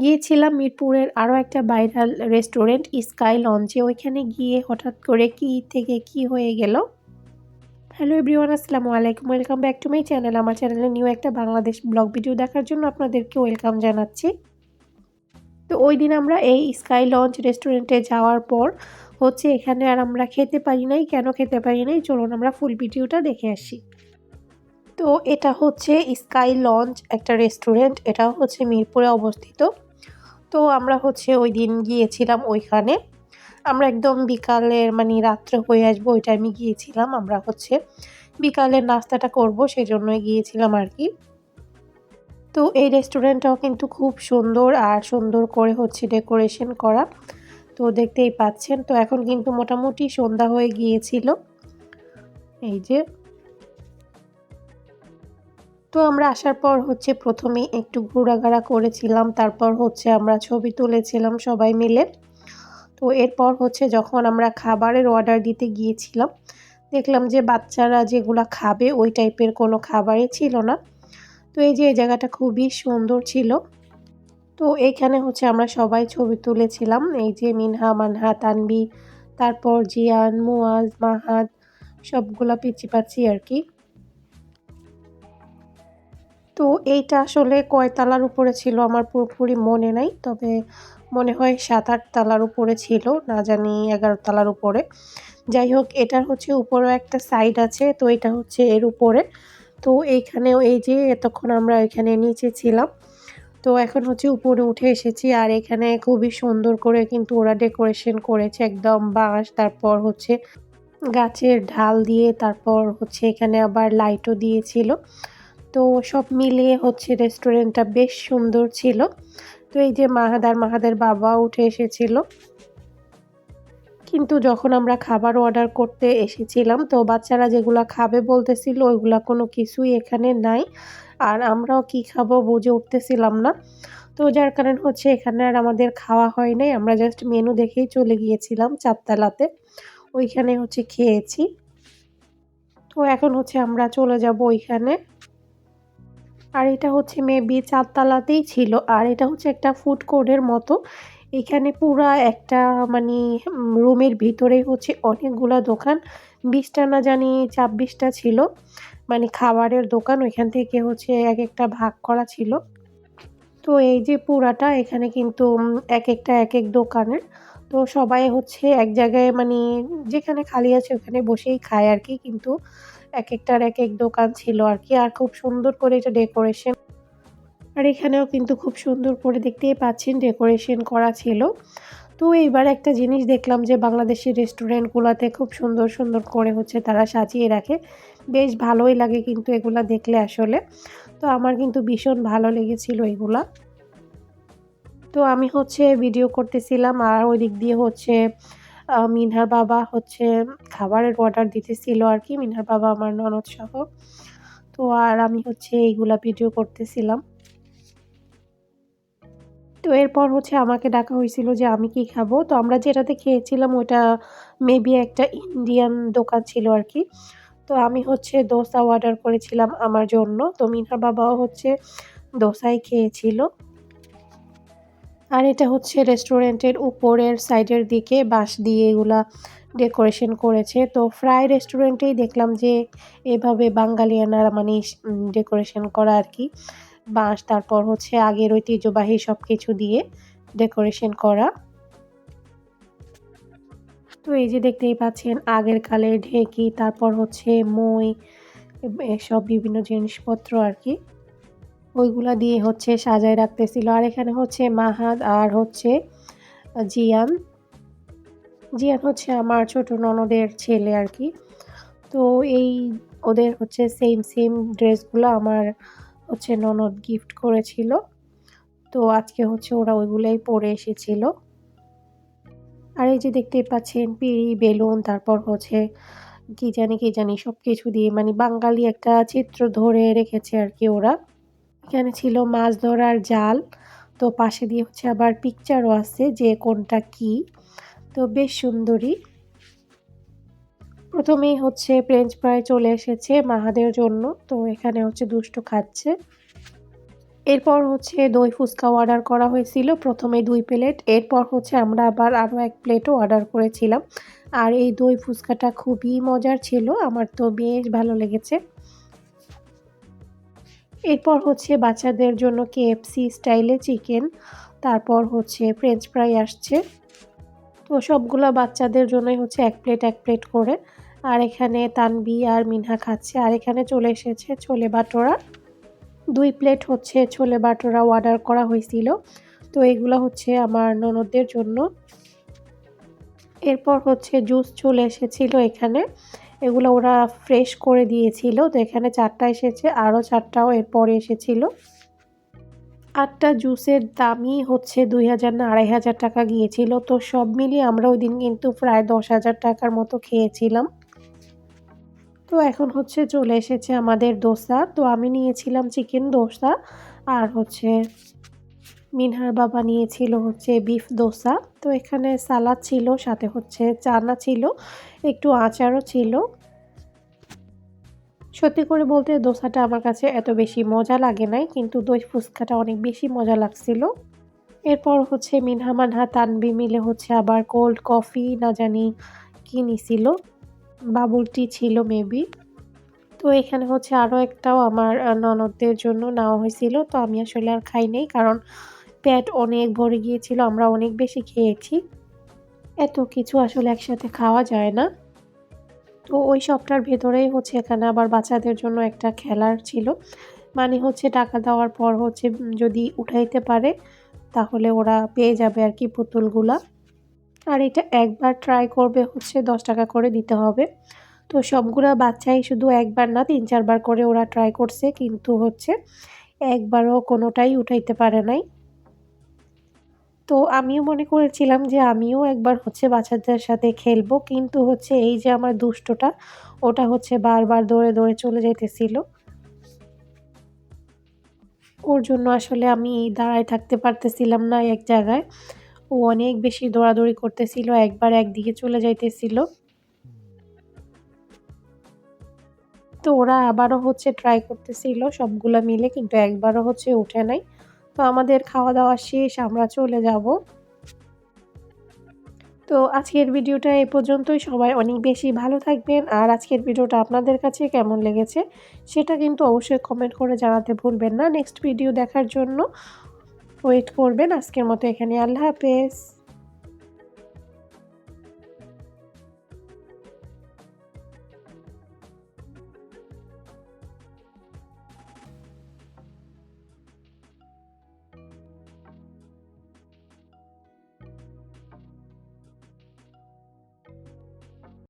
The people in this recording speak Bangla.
গিয়েছিলাম মিরপুরের আরও একটা ভাইরাল রেস্টুরেন্ট স্কাই লঞ্চে ওইখানে গিয়ে হঠাৎ করে কি থেকে কি হয়ে গেল? হ্যালো এভরিওয়ান আসসালামু আলাইকুম। Welcome back to my channel আমার চ্যানেলে নিউ একটা বাংলাদেশ ব্লগ ভিডিও দেখার জন্য আপনাদেরকে ওয়েলকাম জানাচ্ছি। তো ওই দিন আমরা এই স্কাই লঞ্চ রেস্টুরেন্টে যাওয়ার পর হচ্ছে এখানে আর আমরা খেতে পারি নাই। কেন খেতে পারি নাই? চলুন আমরা ফুল ভিডিওটা দেখে আসি। তো এটা হচ্ছে স্কাই লঞ্চ একটা রেস্টুরেন্ট এটা হচ্ছে মিরপুরে অবস্থিত। তো আমরা হচ্ছে ওই দিন গিয়েছিলাম ওইখানে। আমরা একদম বিকালের মানে রাত্রে হয়ে আসব ওই টাইমে গিয়েছিলাম আমরা হচ্ছে। বিকালের নাস্তাটা করব সেই জন্যই গিয়েছিলাম আর কি। তো এই রেস্টুরেন্টটাও কিন্তু খুব সুন্দর আর সুন্দর করে হচ্ছে ডেকোরেশন করা। তো দেখতেই পাচ্ছেন, তো এখন কিন্তু মোটামুটি সন্ধ্যা হয়ে গিয়েছিল। এই যে তো আমরা আসার পর হচ্ছে প্রথমে একটু ঘোরাঘাড়া করেছিলাম, তারপর হচ্ছে আমরা ছবি তুলেছিলাম সবাই মিলে। তো এরপর হচ্ছে যখন আমরা খাবারের অর্ডার দিতে গিয়েছিলাম, দেখলাম যে বাচ্চারা যেগুলো খাবে ওই টাইপের কোনো খাবারই ছিল না। তো এই যে এই জায়গাটা খুবই সুন্দর ছিল। তো এইখানে হচ্ছে আমরা সবাই ছবি তুলেছিলাম, এই যে মিনহা, মানহা তানবি তারপর জিয়ান, মুয়াজ মাহাদ সবগুলা পিচি পাচ্ছি আর কি। তো এইটা আসলে কয় তালার উপরে ছিল আমার পুরোপুরি মনে নাই। তবে মনে হয় সাত, আট তালার উপরে ছিল, না জানি এগারো তালার উপরে। যাই হোক, এটার হচ্ছে উপরেও একটা সাইড আছে, তো এটা হচ্ছে এর উপরে। তো এইখানেও এই যে এতক্ষণ আমরা এখানে নিচে ছিলাম, তো এখন হচ্ছে উপরে উঠে এসেছি। আর এখানে খুবই সুন্দর করে কিন্তু ওরা ডেকোরেশন করেছে, একদম বাঁশ, তারপর হচ্ছে গাছের ঢাল দিয়ে, তারপর হচ্ছে এখানে আবার লাইটও দিয়েছিল। তো সব মিলিয়ে হচ্ছে রেস্টুরেন্টটা বেশ সুন্দর ছিল। তো এই যে মাহাদার, মাহাদের বাবা উঠে এসেছিল। কিন্তু যখন আমরা খাবার অর্ডার করতে এসেছিলাম, তো বাচ্চারা যেগুলো খাবে বলতেছিল, ওইগুলো কোনো কিছুই এখানে নাই। আর আমরাও কি খাব বুঝে উঠতেছিলাম না। তো যার কারণ হচ্ছে এখানে আর আমাদের খাওয়া হয় নাই। আমরা জাস্ট মেনু দেখেই চলে গিয়েছিলাম চারতলাতে। ওইখানে হচ্ছে খেয়েছি। তো এখন হচ্ছে আমরা চলে যাব ওইখানে। আর এটা হচ্ছে মেবি চারতলাতেই ছিল। আর এটা হচ্ছে একটা ফুড কোর্টের মতো। এখানে পুরা একটা মানে রুমের ভিতরে হচ্ছে অনেকগুলো দোকান। বিশটা না জানি ছাব্বিশটা ছিল। মানে খাবারের দোকান, ওইখান থেকে হচ্ছে এক একটা ভাগ করা ছিল। তো এই যে পুরাটা, এখানে কিন্তু এক একটা এক এক দোকানের। তো সবাই হচ্ছে এক জায়গায় মানে যেখানে খালি আছে ওখানে বসেই খায় আর কি। কিন্তু এক একটার এক এক দোকান ছিল আর কি, আর খুব সুন্দর করে এটা ডেকোরেশন আর এখানেও কিন্তু খুব সুন্দর করে দেখতেই পাচ্ছেন ডেকোরেশন করা ছিল। তো এইবার একটা জিনিস দেখলাম যে বাংলাদেশের রেস্টুরেন্টগুলোতে খুব সুন্দর সুন্দর করে হচ্ছে তারা সাজিয়ে রাখে। বেশ ভালোই লাগে কিন্তু এগুলা দেখলে আসলে। তো আমার কিন্তু ভীষণ ভালো লেগেছিল এগুলা। তো আমি হচ্ছে ভিডিও করতেছিলাম আর ওই দিক দিয়ে হচ্ছে মিনহার বাবা হচ্ছে খাবারের অর্ডার দিতেছিল আর কি, মিনহার বাবা আমার ননদ সহ। তো আর আমি হচ্ছে এইগুলা ভিডিও করতেছিলাম। তো এরপর হচ্ছে আমাকে ডাকা হয়েছিল যে আমি কি খাব। তো আমরা যেটাতে খেয়েছিলাম ওটা মেবি একটা ইন্ডিয়ান দোকান ছিল আর কি। তো আমি হচ্ছে দোসা অর্ডার করেছিলাম আমার জন্য। তো মিনহার বাবাও হচ্ছে দোসাই খেয়েছিল। আর এটা হচ্ছে রেস্টুরেন্টের উপরের সাইডের দিকে বাঁশ দিয়ে এগুলা ডেকোরেশন করেছে। তো ফ্রাই রেস্টুরেন্টেই দেখলাম যে এভাবে বাঙালিয়ানারা মানে ডেকোরেশন করা আর কি। বাঁশ, তারপর হচ্ছে আগের ঐতিহ্যবাহী সব কিছু দিয়ে ডেকোরেশন করা। তো এই যে দেখতেই পাচ্ছেন, আগের কালে ঢেকি, তারপর হচ্ছে মই এসব বিভিন্ন জিনিসপত্র আর কি। ওইগুলা দিয়ে হচ্ছে সাজায় রাখতেছিল। আর এখানে হচ্ছে মাহাদ আর হচ্ছে জিয়ান। জিয়ান হচ্ছে আমার ছোট ননদের ছেলে আর কি। তো এই ওদের হচ্ছে সেম সেম ড্রেসগুলো আমার হচ্ছে ননদ গিফট করেছিল। তো আজকে হচ্ছে ওরা ওইগুলোই পরে এসেছিল। আর এই যে দেখতেই পাচ্ছেন, পিড়ি, বেলুন, তারপর হচ্ছে কি জানি কি জানি সব কিছু দিয়ে মানে বাঙালি একটা চিত্র ধরে রেখেছে আর কি ওরা। এখানে ছিল মাছ ধরার জাল। তো পাশে দিয়ে হচ্ছে আবার পিকচারও আছে যে কোনটা কি। তো বেশ সুন্দরী। প্রথমেই হচ্ছে ফ্রেঞ্চ ফ্রাই চলে এসেছে মাহাদের জন্য। তো এখানে হচ্ছে দুষ্টু খাচ্ছে। এরপর হচ্ছে দই ফুচকা অর্ডার করা হয়েছিল প্রথমে দুই প্লেট এরপর হচ্ছে আমরা আবার আরও এক প্লেটও অর্ডার করেছিলাম। আর এই দই ফুচকাটা খুবই মজার ছিল। আমার তো বেশ ভালো লেগেছে। এরপর হচ্ছে বাচ্চাদের জন্য কেএফসি স্টাইলে চিকেন তারপর হচ্ছে ফ্রেঞ্চ ফ্রাই আসছে। তো সবগুলো বাচ্চাদের জন্যই হচ্ছে এক প্লেট এক প্লেট করে। আর এখানে তানবি আর মিনহা খাচ্ছে। আর এখানে চলে এসেছে ছোলে বাটোরা। দুই প্লেট হচ্ছে ছোলে বাটোরা অর্ডার করা হয়েছিল। তো এগুলো হচ্ছে আমার ননদদের জন্য। এরপর হচ্ছে জুস চলে এসেছিল এখানে। এগুলো ওরা ফ্রেশ করে দিয়েছিল। তো এখানে চারটা এসেছে, আরও চারটাও এরপরে এসেছিল। আটটা জুসের দামই হচ্ছে দুই হাজার না আড়াই হাজার টাকা গিয়েছিল। তো সব মিলিয়ে আমরা ওই দিন কিন্তু প্রায় দশ হাজার টাকার মতো খেয়েছিলাম। তো এখন হচ্ছে চলে এসেছে আমাদের দোসা। তো আমি নিয়েছিলাম চিকেন দোসা আর হচ্ছে মিনহার বাবা নিয়েছিল হচ্ছে বিফ দোসা। তো এখানে সালাদ ছিল, সাথে হচ্ছে চানা ছিল, একটু আচারও ছিল। সত্যি করে বলতে দোসাটা আমার কাছে এত বেশি মজা লাগে নাই, কিন্তু দই ফুচকাটা অনেক বেশি মজা লাগছিল। এরপর হচ্ছে মিনহা মানহা তানবি মিলে হচ্ছে আবার কোল্ড কফি না জানি কি নিছিল। বাবুল টি ছিল মেবি তো এখানে হচ্ছে আরও একটাও আমার ননদদের জন্য নেওয়া হয়েছিল, তো আমি আসলে আর খাই নেই, কারণ পেট অনেক ভরে গিয়েছিল, আমরা অনেক বেশি খেয়েছি। এত কিছু আসলে একসাথে খাওয়া যায় না। তো ওই সবটার ভেতরেই হচ্ছে এখানে আবার বাচ্চাদের জন্য একটা খেলার ছিল। মানে হচ্ছে টাকা দেওয়ার পর হচ্ছে যদি উঠাইতে পারে, তাহলে ওরা পেয়ে যাবে আর কি পুতুলগুলা। আর এটা একবার ট্রাই করবে হচ্ছে দশ টাকা করে দিতে হবে। তো সবগুলা বাচ্চাই শুধু একবার না, তিন চারবার করে ওরা ট্রাই করছে, কিন্তু হচ্ছে একবারও কোনোটাই উঠাইতে পারে নাই। তো আমিও মনে করেছিলাম যে আমিও একবার হচ্ছে বাচ্চাদের সাথে খেলব। কিন্তু হচ্ছে এই যে আমার দুষ্টটা, ওটা হচ্ছে বারবার দৌড়ে দৌড়ে চলে যেতেছিল ওর জন্য আসলে আমি দাঁড়ায় থাকতে পারতেছিলাম না এক জায়গায়। ও অনেক বেশি দৌড়াদৌড়ি করতেছিল, একবার একদিকে চলে যাইতেছিল। তো ওরা আবারও হচ্ছে ট্রাই করতেছিল সবগুলো মিলে, কিন্তু একবারও হচ্ছে উঠে নাই। তো আমাদের খাওয়া দাওয়া শেষ, আমরা চলে যাব। তো আজকের ভিডিওটা এ পর্যন্তই। সবাই অনেক বেশি ভালো থাকবেন। আর আজকের ভিডিওটা আপনাদের কাছে কেমন লেগেছে সেটা কিন্তু অবশ্যই কমেন্ট করে জানাতে ভুলবেন না। নেক্সট ভিডিও দেখার জন্য ওয়েট করবেন। আজকের মতো এখানে আল্লাহ হাফেজ।